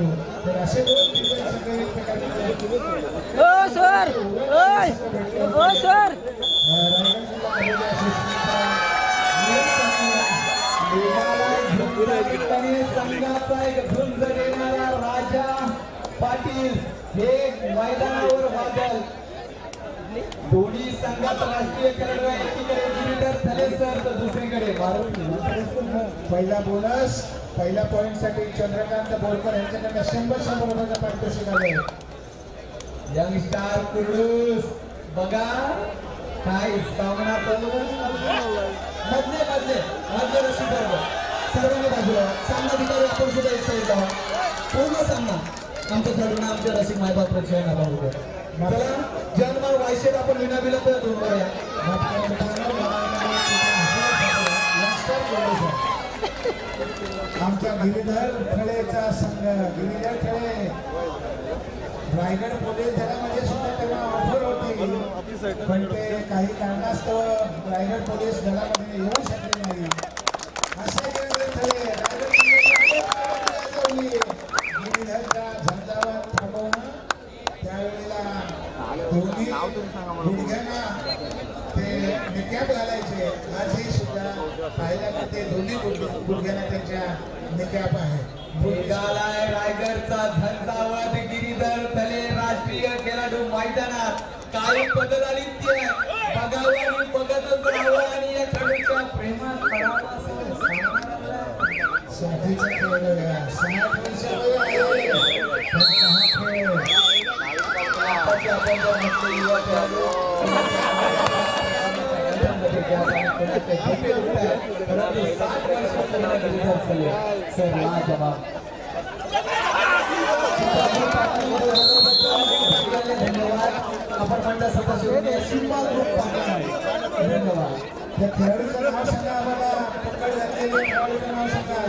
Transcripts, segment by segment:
खाली गेला उतरा ओ सर! ओय! ओ सर! राजा पाटील हे मैदानावर वादल दोन्ही संघात राष्ट्रीय खेळाडू आहे एकीकडे तर दुसरीकडे पहिला बोनस पहिल्या पॉइंटसाठी चंद्रकांत बोरकर यांच्याकडे शंभर शंभर रुपयाचा पारितोषिक आले यंग स्टार कुर्डूस बघा काय सामना मधले मधले मधले रशी पर्व सर्वांनी बाजूला. सामना सामनाधिकारी आपण सुद्धा एक साईड पूर्ण सामना. आमच्या खेळून आमच्या रसिक मायबाप प्रेक्षक आला चला जन्म वायशेत आपण विनाविलंब दोन करूया आमच्या गिरीधर खळेचा संघ गिरीधर खळे. रायगड पोलीस दलामध्ये सुद्धा त्यांना ऑफर होती. पण ते काही कारणास्तव रायगड पोलीस दलामध्ये येऊ शकले नाही असे गिरीधर खळे रायगड पोलीस दलामध्ये गाजवली. गिरीधरचा झंझावात थांबवणं त्यावेळेला दोन्ही गुडघ्यांना ते निकॅप घालायचे आजही सुद्धा पाहिलं तर ते दोन्ही गुडघे- गुडघ्यांना त्यांच्या निकॅप आहे बुलगालाय रायगडचा झंझावत गिरीधर तले राष्ट्रीय खेळाडू मैदानात काय बदल नित्य बघावं आणि बघतच राहावं आणि या खेळाडूच्या प्रेमात पडावं. साठीचा खेळ. साठ वर्षावय आहे. आपण सर लाजवाब. धन्यवाद आपण म्हणता सतत सिंबा ग्रुप धन्यवाद त्या खेळाडूचं नाव सांगा आम्हाला पकड घातलेले खेळाडूचं नाव सांगा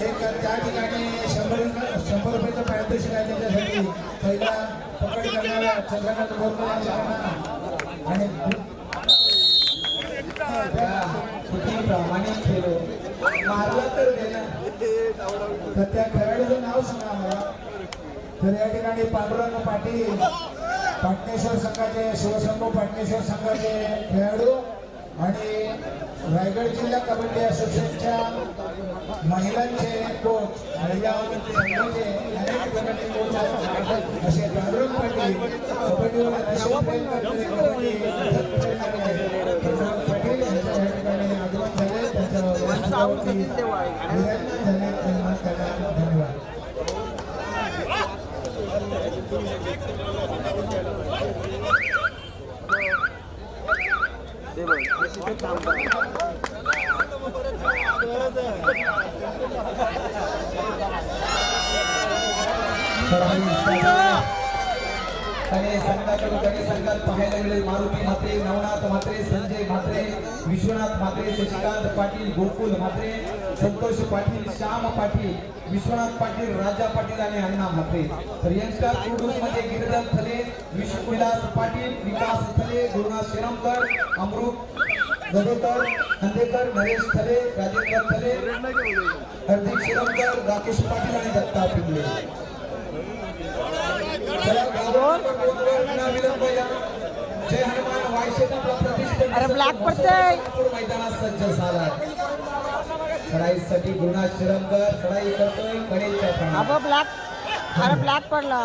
एक त्या ठिकाणी शंभर शंभर रुपयाचं पारितोषिक आहे त्याच्यासाठी पहिला पकड करणारा चंद्रकांत बोरकर यांच्याकडनं आणि किती प्रामाणिक खेळलो. मारला तर तर त्या खेळाडूचं नाव सांगा मला. तर या ठिकाणी पांडुरंग पाटील पाटणेश्वर संघाचे शिवशंभू पाटणेश्वर संघाचे खेळाडू आणि रायगड जिल्हा कबड्डी असोसिएशनच्या महिलांचे कोच महिला संघाचे अनेक ठिकाणी कोच आहेत. असे पांडुरंग पाटील कबड्डीवर अतिशय प्रेम करणारे, कबड्डी व्यासपीठावरती विराजमान झाले त्यांना त्यांना धन्यवाद संघात पाहायला मिळेल. मारुती म्हात्रे नवनाथ म्हात्रे संजय म्हात्रे विश्वनाथ म्हात्रे शशिकांत पाटील गोकुल म्हात्रे संतोष पाटील श्याम पाटील विश्वनाथ पाटील राजा पाटील आणि अण्णा म्हात्रे. तर यंगस्टर कुर्डूसमध्ये गिरिधर थले विश्वविलास पाटील विकास थले गुरुनाथ शिरमकर अमृत गदोकर खंदेकर नरेश थले राजेंद्र थले हरदीप शिरमकर राकेश पाटील आणि दत्ता अरे ब्लॅक पडतंय. नागपूर मैदानात सज्ज झाला चढाईसाठी शिरमकर चढाई करतोय कडेच्या. अबो ब्लॅक अरे ब्लॅक पडला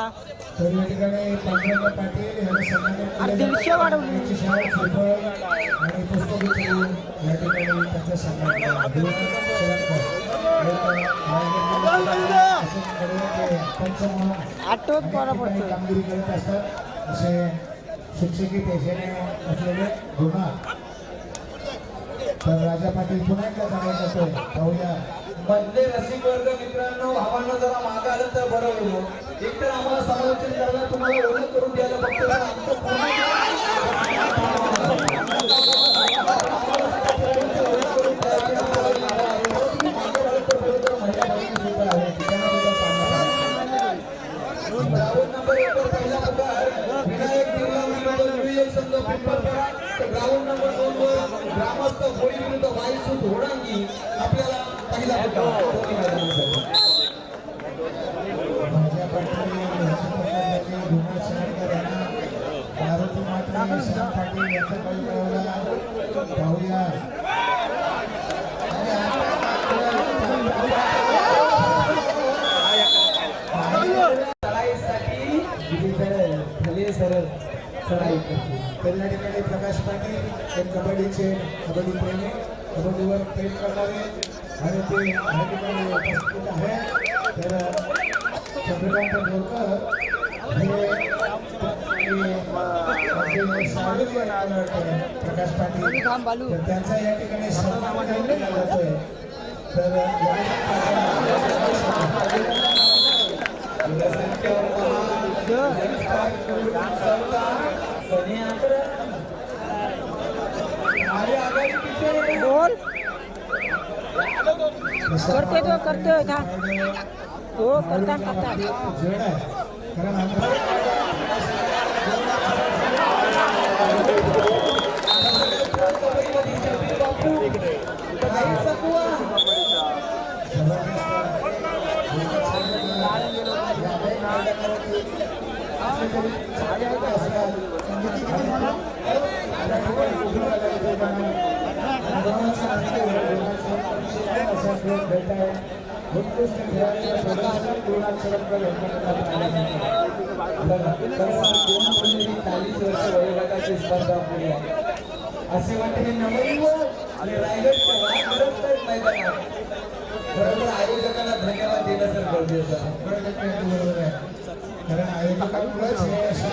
तर या ठिकाणी पांडुरंग पाटील यांनी सन्मानित अरे केले दीडशे वाढवली. त्यांची शाळा फुटबॉल आणि या ठिकाणी त्यांचा सन्मान म्हणून आठवत ठिकाणी पडतो कामगिरी करत असतात असे शिक्षकी पेशेने असलेले गुन्हा. तर राजा पाटील पुन्हा एकदा जातोय पाहूया. मधले रसिक वर्ग मित्रांनो भावांना जरा मागे आलं तर बरं होईल एक तर आम्हाला समालोचन करायला तुम्हाला ओळख करून द्यायला बघतो ग्राउंड नंबर दोन वर ग्रामस्थ होळी विरुद्ध वाईसूत धोडांगी आपल्याला पहिला पुकार दोन्ही मैदानांसाठी. माझ्या पाटील यांच्या गुन्हा शहाकर यांना मारुती मात्रे श्याम पाटील यांचा कळकळवला पाहूया आणि ते या ठिकाणी उपस्थित आहे. तर चंद्रकांत बोरकर सावली प्रकाश पाटील तर त्यांचा या ठिकाणी सन्मान केला जातोय. तर. बोल. करते तो करते था हो करता करता जड आहे कारण आम्ही उत्कृष्ट खेळाडूला प्रदर्शन गुरुनाथ सरपकर चाळीस वर्ष वयोगटाची स्पर्धा पुढे आहे. असे वाटते नवयुवक आणि रायगड खरंच मैदानात बरोबर आयोजकांना धन्यवाद देणं सर गरजेचं आहे. कारण आयोजकांमुळेच हे अशी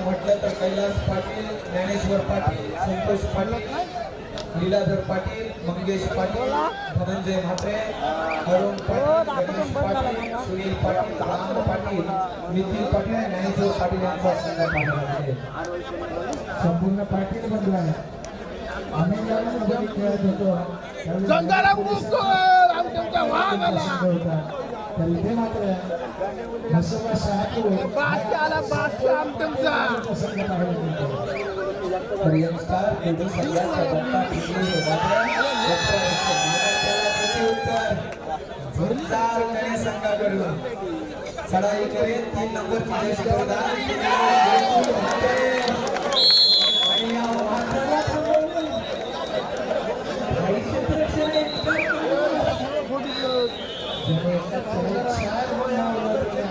म्हटलं तर कैलास पाटील ज्ञानेश्वर पाटील संतोष पाटील लीलाधर पाटील मंगेश पाटील धनंजय म्हात्रे अरुण पाटील गणेश पाटील सुनील पाटील राम पाटील नितीन पाटील ज्ञानेश्वर पाटील यांचा संघ. संपूर्ण पाटील बंधू आहे आम्ही ज्यावेळेस कबड्डी खेळत होतो. तर इथे मात्र संघ मिळतो तर यंगस्टार दोन्ही संघाचा टिकली संघाकडून चढाई करेल तीन नंबर यशस्पर्धा या वादळाला थांबवून काही क्षेत्ररक्षण आहे. ज्याने एका चढाईत चार गुण मिळवले होते.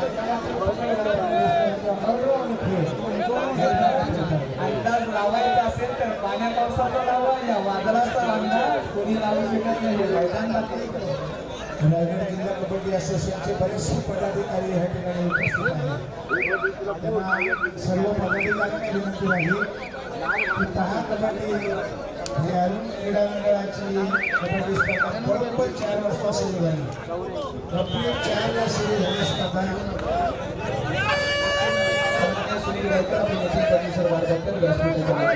अंदाज लावायचा असेल तर पाण्या पावसाचा लावा या वादळाचा अंदाज कोणी लावू शकत नाही रायगड जिल्हा कबड्डी असोसिएशनचे बरेचसे पदाधिकारी या ठिकाणी उपस्थित आहेत. त्यांना सर्व पदाधिकाऱ्यांना विनंती राहील की पहा कबड्डी अरुण क्रीडा मंडळाची कबड्डी स्पर्धा बरोबर चार वाजता सुरू झाली. चार वाजता सुरू झाली स्पर्धा. सुनील गायकर आणि वाडकर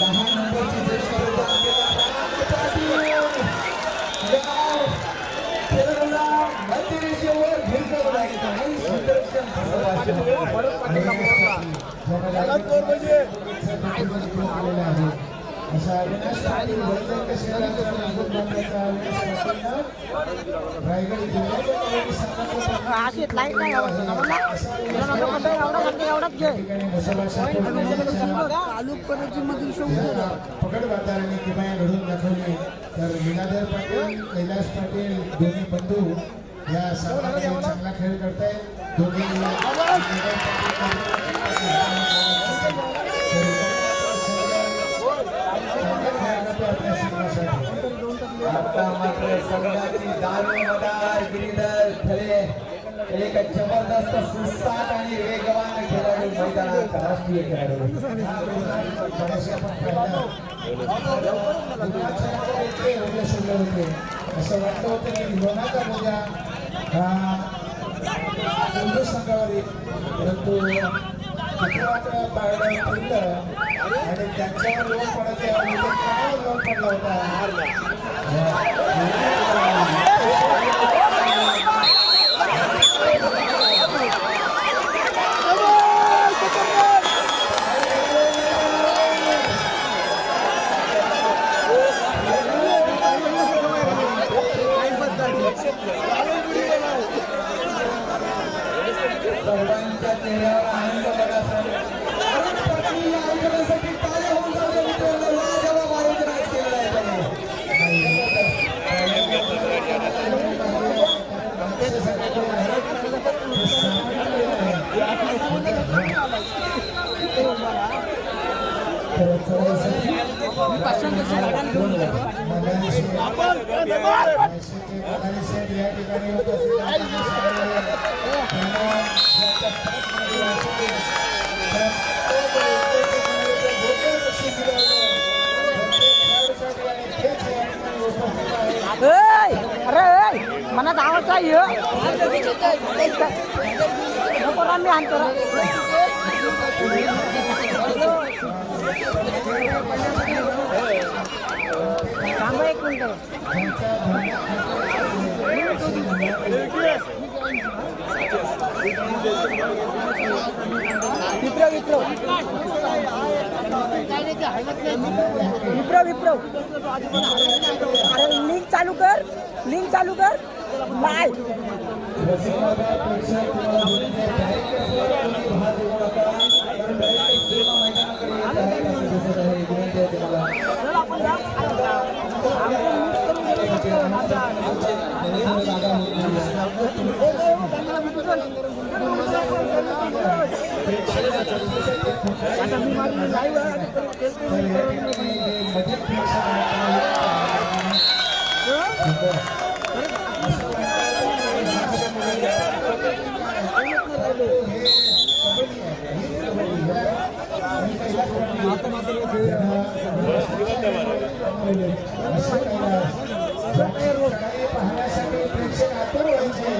दहा नंबरची जर्सी परिधान केलेला पाटील. अशा अविनाश पाटील शहराचा नागपूर अविनाश रायगड पकड बाजाराने किमया घडून दाखवली तर विनाधर पाटील कैलास पाटील दोन्ही बंधू या सर्वांनी चांगला खेळ करतायत दोन्ही आता मात्र संघाची दारुमदार गिरीधर खरे एक जबरदस्त सुस्ताट आणि वेगवान खेळाडू मैदानात राष्ट्रीय खेळाडू. असं वाटत होतं की लोणाचा बोजा हा संघावर परंतु कुटुंबाच्या मात्र पाळलं आणि त्यांच्यावर लोक पडत त्यावेळी ते कोणावर पडला होता विप्रो विप्रो. विप्रो विप्रो लिंक चालू कर लिंक चालू कर. lại Ada lima. पाहण्यासाठी प्रेक्षक आतुर व्हायचे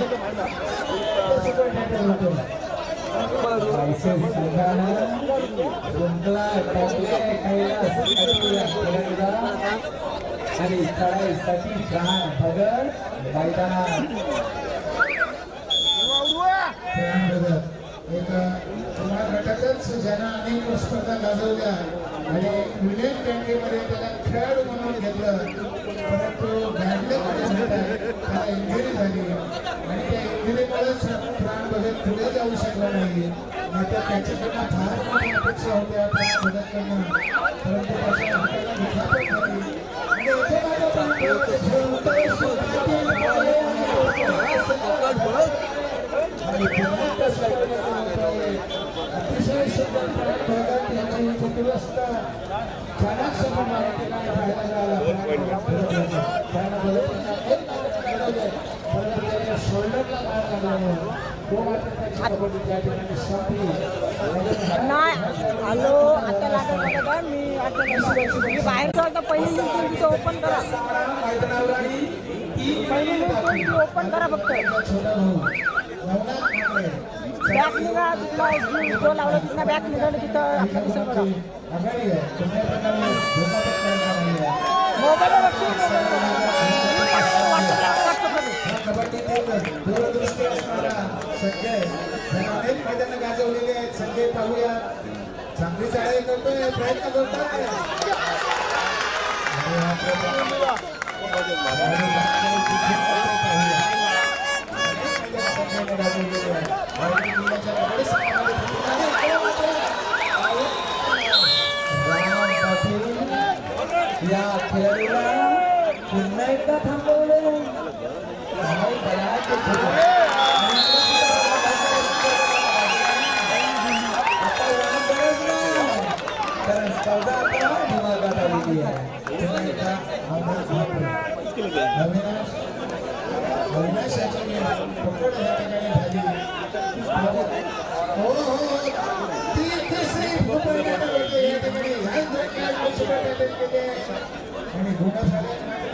आणि चढाईसाठी जहान भगत मैदानात एक गटातच ज्यांना अनेक स्पर्धा गाजवल्या आणि विलियम बँकेमध्ये त्याला खेळाडू म्हणून घेतलं परंतु बँडलेमध्ये त्याला इंजुरी झाली. आणि त्या इंजुरीमुळेच प्राण बदल पुढे जाऊ शकला नाही. नाहीतर त्याच्याकडनं फार अपेक्षा होत्या प्राण बदलकडनं परंतु त्याच्या यांची पाहायला मिळाला शोल्डरला मार लागल्यामुळे तो मात्र त्याची कबड्डी त्या ठिकाणी संपली नाही हॅलो आता लागत होता का मी आता मी बाहेर पहिली लिंक तिथे ओपन करा. पहिली लिंक ओपन करा फक्त. बॅक निघा तिथला जो लावला तिथनं बॅक निघालं तिथं आपलं दिसेल बघा मोबाईलवर दूरदृष्टी असणारा संजय अनेक मैदानं गाजवलेली आहेत संजय पाहूया चांगली चढाई करतोय प्रयत्न करतोय या खेळाडूला पुन्हा एकदा थांबवले. अविनाश पकड या ठिकाणी झाली हो हो ती तिसरी भूमिका होते या ठिकाणी ह्याच केले. आणि गुणफलक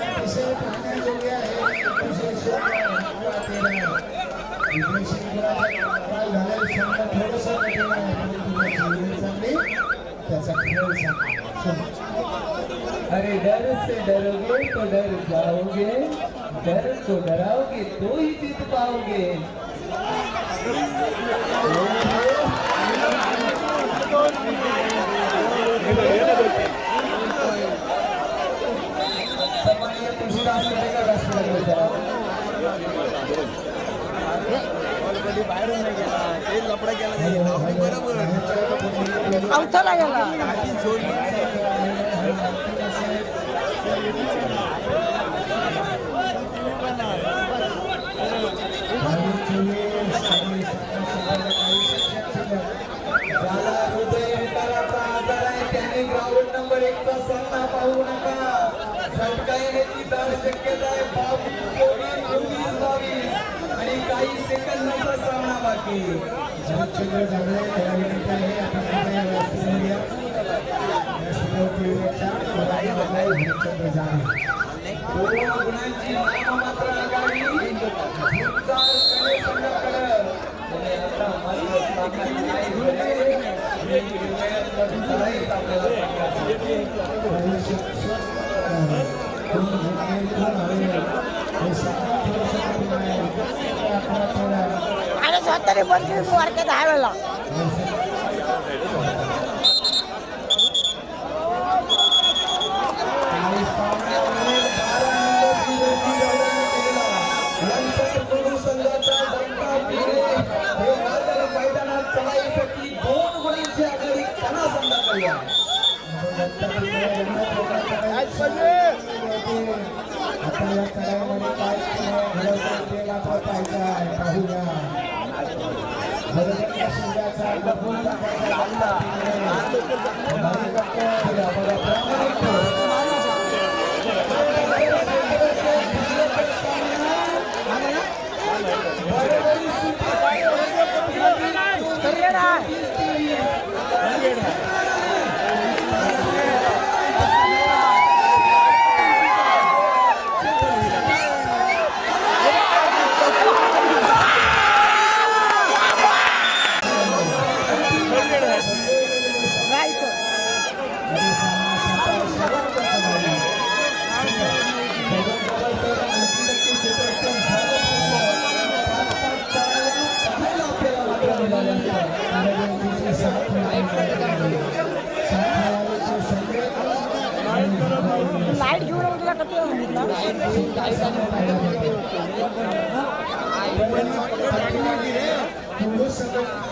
अतिशय पाहण्याजोगे आहे अतिशय झालेला सामना कठीण आहे, परंतु चांगली, त्याचा खेळ अरे डर से डरोगे तो डर जाओगे डर को डराओगे तो ही जीत पाओगे करेगा राष्ट्रपती विचारा. अवथला गेला सामना पाहू नका झटका येण्याची दाट शक्यता आहे बावीस चोवीस चोवीस बावीस आणि काही सेकंदाचा सामना बाकी जगचंद्र जांभळे विनंती आहे आपण कृपया. दोन गुणांची नाममात्र आघाडी संघाकडे. आता मात्र सामना काय घडेल हे निर्णयात लढाईच आपल्याला सांगायचं. भविष्य अं, कोण घेतलेली कोण हवे. हे सगळं थोडंसं कठीण आहे. अकरा तेरा. आणि स्वतःने बंद केली वारके दहा वेळेला आणि सामन्यामध्ये बारा मिनिटाची वेळची गणना केलेला. नंतर गुरु संघाचा डंका फिरे. हे नादल मैदानात चढाईसाठी दोन गुणांची आघाडी कणा संघाकडे आहे. आता या करायमध्ये काय घडवतं ते पाहूया बरोबर शिंद्याचा बघून टाकायचा हल्ला. मागे